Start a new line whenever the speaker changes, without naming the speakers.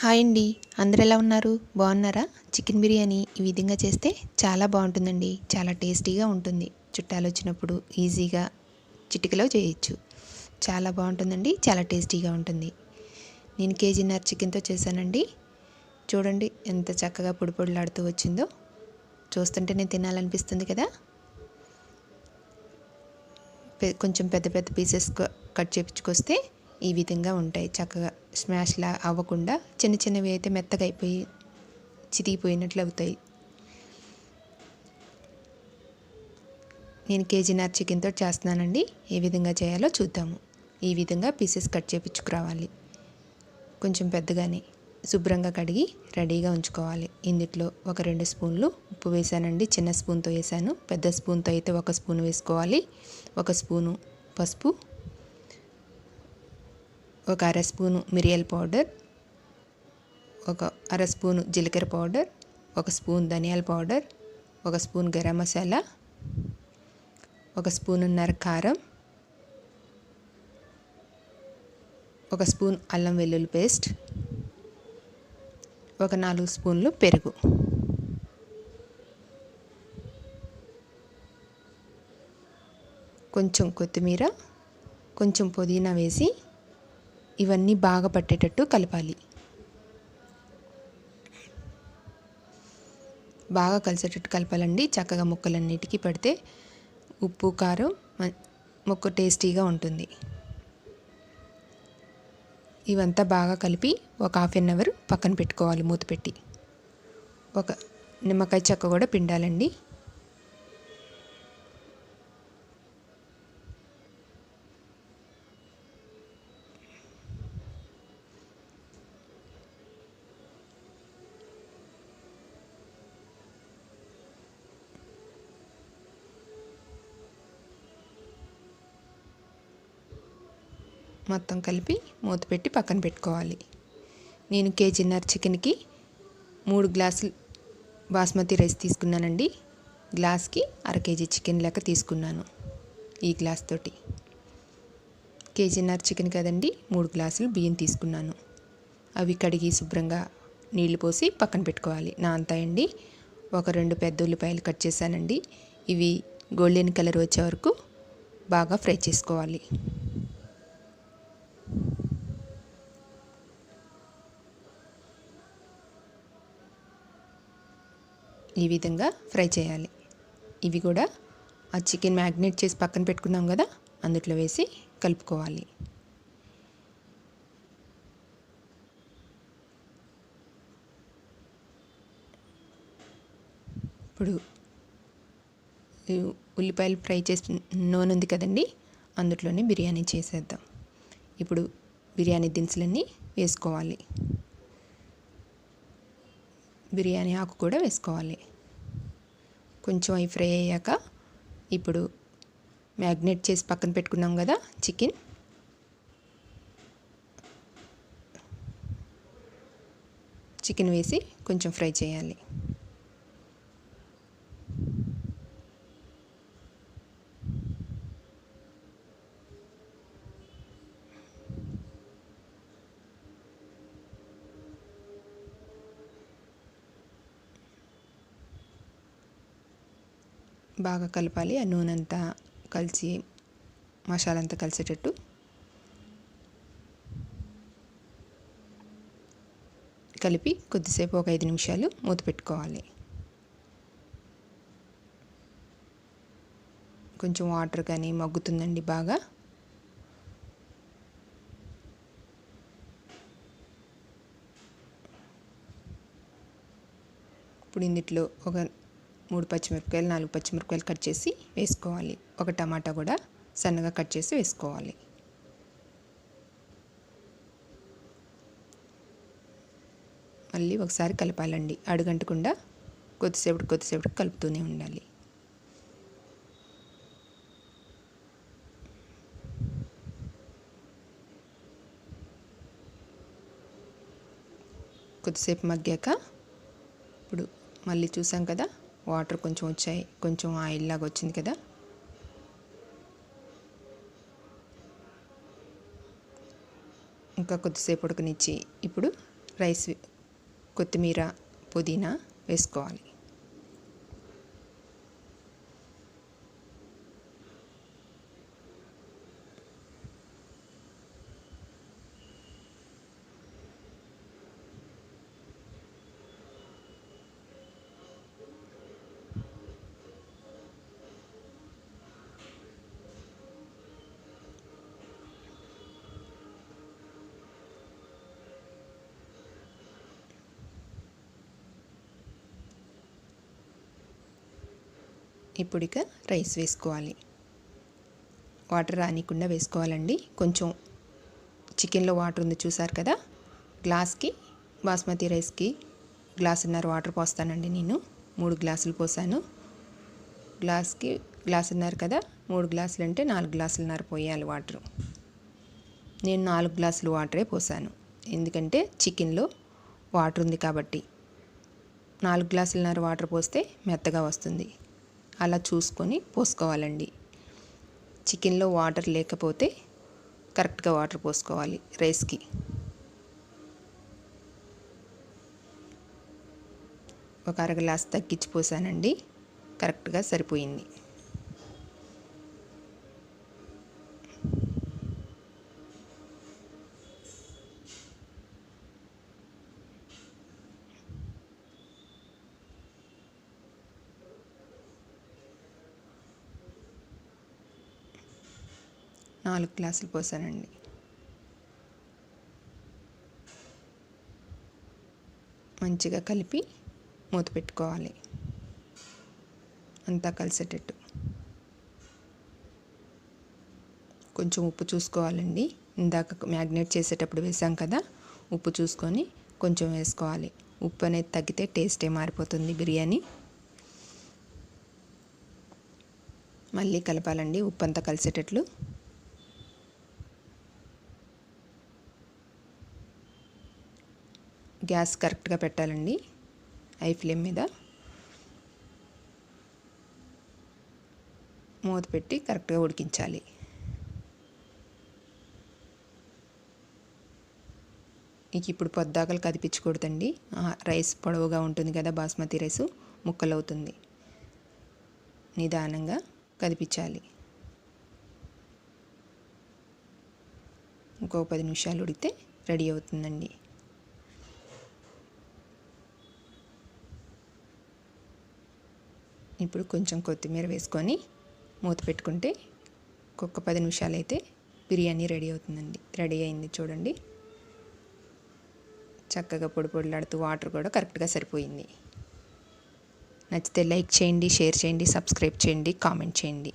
Hi అండి. అందరు ఎలా ఉన్నారు? బాగున్నారా? చికెన్ బిర్యానీ ఈ విధంగా చేస్తే చాలా బాగుంటుందండి. చాలా టేస్టీగా ఉంటుంది. చుట్టాలు వచ్చినప్పుడు ఈజీగా చిటికలో చేయొచ్చు. చాలా బాగుంటుందండి. చాలా టేస్టీగా ఉంటుంది. నేను కేజీన్నర చికెన్తో చేశానండి. చూడండి ఎంత చక్కగా పొడి పొడిలాడుతూ వచ్చిందో. చూస్తుంటేనే తినాలనిపిస్తుంది కదా. కొంచెం పెద్ద పెద్ద పీసెస్ కట్ చేపించుకొస్తే ఈ విధంగా ఉంటాయి చక్కగా. స్మాష్లా అవ్వకుండా చిన్న చిన్నవి అయితే మెత్తగా అయిపోయి చితికిపోయినట్లు అవుతాయి. నేను కేజీన్నర చికెన్తో చేస్తున్నానండి. ఏ విధంగా చేయాలో చూద్దాము. ఈ విధంగా పీసెస్ కట్ చేపించుకురావాలి. కొంచెం పెద్దగానే శుభ్రంగా కడిగి రెడీగా ఉంచుకోవాలి. ఇందులో ఒక రెండు స్పూన్లు ఉప్పు వేసానండి. చిన్న స్పూన్తో వేసాను. పెద్ద స్పూన్తో అయితే ఒక స్పూన్ వేసుకోవాలి. ఒక స్పూను పసుపు ఒక అర స్పూను మిరియాల పౌడర్ ఒక అర స్పూను జీలకర్ర పౌడర్ ఒక స్పూన్ ధనియాల పౌడర్ ఒక స్పూన్ గరం మసాలా ఒక స్పూనున్నర కారం ఒక స్పూన్ అల్లం వెల్లుల్లి పేస్ట్ ఒక నాలుగు స్పూన్లు పెరుగు. కొంచెం కొత్తిమీర కొంచెం పుదీనా వేసి ఇవన్నీ బాగా పట్టేటట్టు కలపాలి. బాగా కలిసేటట్టు కలపాలండి. చక్కగా ముక్కలన్నిటికీ పడితే ఉప్పు కారం ముక్క టేస్టీగా ఉంటుంది. ఇవంతా బాగా కలిపి ఒక హాఫ్ అన్ అవర్ పక్కన పెట్టుకోవాలి మూత పెట్టి. ఒక నిమ్మకాయ చెక్క కూడా పిండాలండి. మొత్తం కలిపి మూత పెట్టి పక్కన పెట్టుకోవాలి. నేను కేజీన్నర చికెన్కి మూడు గ్లాసులు బాస్మతి రైస్ తీసుకున్నానండి. గ్లాస్కి అర కేజీ చికెన్ లెక్క తీసుకున్నాను ఈ గ్లాస్ తోటి. కేజీన్నర చికెన్ కదండి మూడు గ్లాసులు బియ్యం తీసుకున్నాను. అవి కడిగి శుభ్రంగా నీళ్ళు పోసి పక్కన పెట్టుకోవాలి. నా అంతాయండి ఒక రెండు పెద్ద ఉల్లిపాయలు కట్ చేశానండి. ఇవి గోల్డెన్ కలర్ వచ్చే వరకు బాగా ఫ్రై చేసుకోవాలి. ఈ విధంగా ఫ్రై చేయాలి. ఇవి కూడా ఆ చికెన్ మ్యాగ్నేట్ చేసి పక్కన పెట్టుకున్నాం కదా అందుట్లో వేసి కలుపుకోవాలి. ఇప్పుడు ఉల్లిపాయలు ఫ్రై చేసి నూనె ఉంది కదండి అందులోనే బిర్యానీ చేసేద్దాం. ఇప్పుడు బిర్యానీ దినుసులన్నీ వేసుకోవాలి. బిర్యానీ ఆకు కూడా వేసుకోవాలి. కొంచెం అవి ఫ్రై అయ్యాక ఇప్పుడు మ్యాగ్నేట్ చేసి పక్కన పెట్టుకున్నాం కదా చికెన్. చికెన్ వేసి కొంచెం ఫ్రై చేయాలి. బాగా కలపాలి. ఆ నూనె అంతా కలిసి మసాలా అంతా కలిసేటట్టు. కలిపి కొద్దిసేపు ఒక ఐదు నిమిషాలు మూత పెట్టుకోవాలి. కొంచెం వాటర్ కానీ మగ్గుతుందండి బాగా. ఇప్పుడు ఇందులో ఒక మూడు పచ్చిమిరపకాయలు నాలుగు పచ్చిమిరపకాయలు కట్ చేసి వేసుకోవాలి. ఒక టమాటా కూడా సన్నగా కట్ చేసి వేసుకోవాలి. మళ్ళీ ఒకసారి కలపాలండి. అడుగంటకుండా కొద్దిసేపు కొద్దిసేపు కలుపుతూనే ఉండాలి. కొద్దిసేపు మగ్గాక ఇప్పుడు మళ్ళీ చూసాం కదా వాటర్ కొంచెం వచ్చాయి. కొంచెం ఆయిల్ లాగా వచ్చింది కదా. ఇంకా కొద్దిసేపు ఉడకనిచ్చి ఇప్పుడు రైస్ కొత్తిమీర పుదీనా వేసుకోవాలి. ఇప్పుడు ఇక రైస్ వేసుకోవాలి. వాటర్ రానికుండా వేసుకోవాలండి. కొంచెం చికెన్లో వాటర్ ఉంది చూసారు కదా? గ్లాస్కి బాస్మతి రైస్కి గ్లాసున్నర వాటర్ పోస్తానండి నేను. మూడు గ్లాసులు పోసాను. గ్లాస్కి గ్లాసున్నర కదా? మూడు గ్లాసులు అంటే నాలుగు గ్లాసులున్నర పోయాలి వాటర్. నేను నాలుగు గ్లాసులు వాటరే పోసాను. ఎందుకంటే చికెన్లో వాటర్ ఉంది కాబట్టి. నాలుగు గ్లాసులున్నర వాటర్ పోస్తే మెత్తగా వస్తుంది. అలా చూసుకొని పోసుకోవాలండి. చికెన్లో వాటర్ లేకపోతే కరెక్ట్గా వాటర్ పోసుకోవాలి రైస్కి. ఒక అర గ్లాస్ తగ్గించి పోసానండి. కరెక్ట్గా సరిపోయింది. నాలుగు గ్లాసులు పోసానండి. మంచిగా కలిపి మూత పెట్టుకోవాలి. అంతా కలిసేటట్టు. కొంచెం ఉప్పు చూసుకోవాలండి. ఇందాక మ్యాగ్నేట్ చేసేటప్పుడు వేసాం కదా ఉప్పు చూసుకొని కొంచెం వేసుకోవాలి. ఉప్పు అనేది తగ్గితే టేస్టే మారిపోతుంది బిర్యానీ. మళ్ళీ కలపాలండి ఉప్పు అంతా కలిసేటట్లు. గ్యాస్ కరెక్ట్గా పెట్టాలండి ఐ ఫ్లేమ్ మీద. మూత పెట్టి కరెక్ట్గా ఉడికించాలి. ఇక ఇప్పుడు పొద్దాకలు కదిపించకూడదండి. రైస్ పొడవుగా ఉంటుంది కదా బాస్మతి రైసు ముక్కలు అవుతుంది నిదానంగా కదిపించాలి. ఇంకో పది నిమిషాలు ఉడికితే రెడీ అవుతుందండి. ఇప్పుడు కొంచెం కొత్తిమీర వేసుకొని మూత పెట్టుకుంటే ఒక్క పది నిమిషాలు అయితే బిర్యానీ రెడీ అవుతుందండి. రెడీ అయింది చూడండి. చక్కగా పొడి పొడిలాడుతూ వాటర్ కూడా కరెక్ట్గా సరిపోయింది. నచ్చితే లైక్ చేయండి షేర్ చేయండి సబ్స్క్రైబ్ చేయండి కామెంట్ చేయండి.